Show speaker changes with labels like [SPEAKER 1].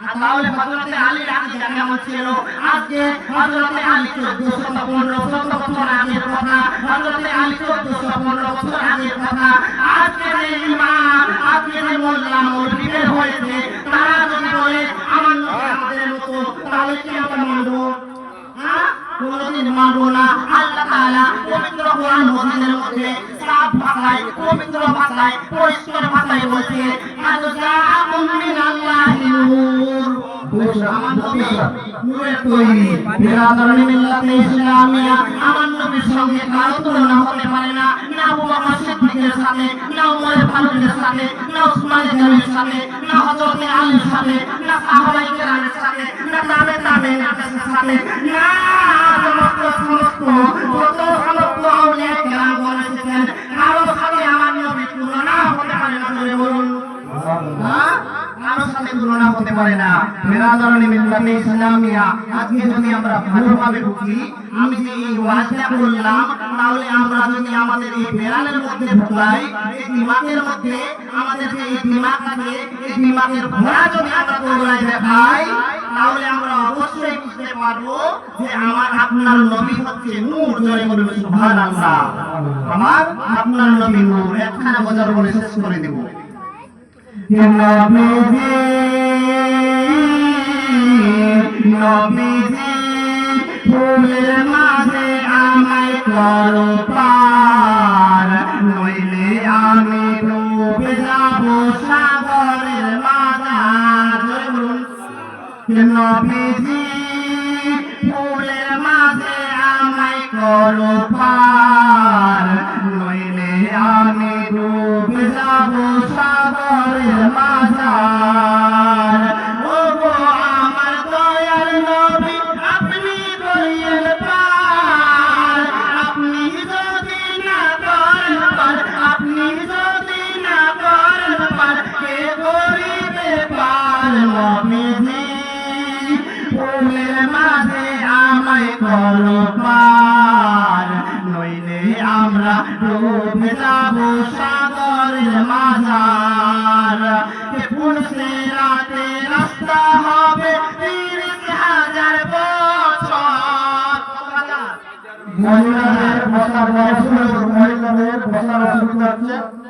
[SPEAKER 1] তাহলে হযরতে আলীর আকিদা কেমন ছিল, আজকে হযরতে আলী 1415 14 বছর আগের কথা, হযরতে আলী 1415 বছর আগের কথা, আজকে যে ইমাম, আজকে যে মোল্লা মৌলবীদের হয়েছে, তারা যদি বলে, আমার আমাদের মতো তাহলে কি আমরা মানবো? কোনদিন মানবো না। আল্লাহ তাআলা পবিত্র কোরআন মজিদের মধ্যে সাফ ভাষায়, পবিত্র ভাষায়, পরিষ্কার ভাষায় বলছে কাদ জাআকুম মিনাল্লাহি নূর। হতে পারে না না আবু বকর সিদ্দিকের সাথে না উমর ফারুকের সাথে না উসমান গনির না হযরত আলীর সাথে না সাহাবায়ে কেরামের সাথে না তাবে তাবেঈনের সাথে না সমস্ত তুলনা হতে পারে না। বেরাদারণী মিল্লাতে ইসলামিয়া আজকে যদি আমরা ভালোভাবে বুঝি আমি যে এই ওয়াজটা করলাম তাহলে আমরা যদি আমাদের এই বেড়ালের মধ্যে ঢুকাই এই দিমাগের মধ্যে আমাদের যে এই দিমাগ আছে, এই দিমাগের ঘোড়া যদি আমরা দৌড়ায় দেখাই, তাহলে আমরা অবশ্যই বুঝতে পারব যে আমার আপনার নবী হচ্ছে নূর, জয় বলুন সুবহানাল্লাহ। আমার আপনার নবী নূর, একখানা বজার বলে শেষ করে দেবো। নবীজি নবীজি ফুলের মাঝে আমায় করো পার নইলে আমি ডুবে যাব সাগরের মাঝে। নবীজি ফুলের মাঝে আমায় করো পার নইলে আমি ডুবে যাব সাগরের মাঝার ফুলের মাঝে আমায় করো পার নইলে আমরা ডুবে যাব সাগরের মাঝার। পুলসে রাতে রাস্তা হবে তিরিশ হাজার বছর।
[SPEAKER 2] মহিলাদের বসার অসুবিধা হচ্ছে।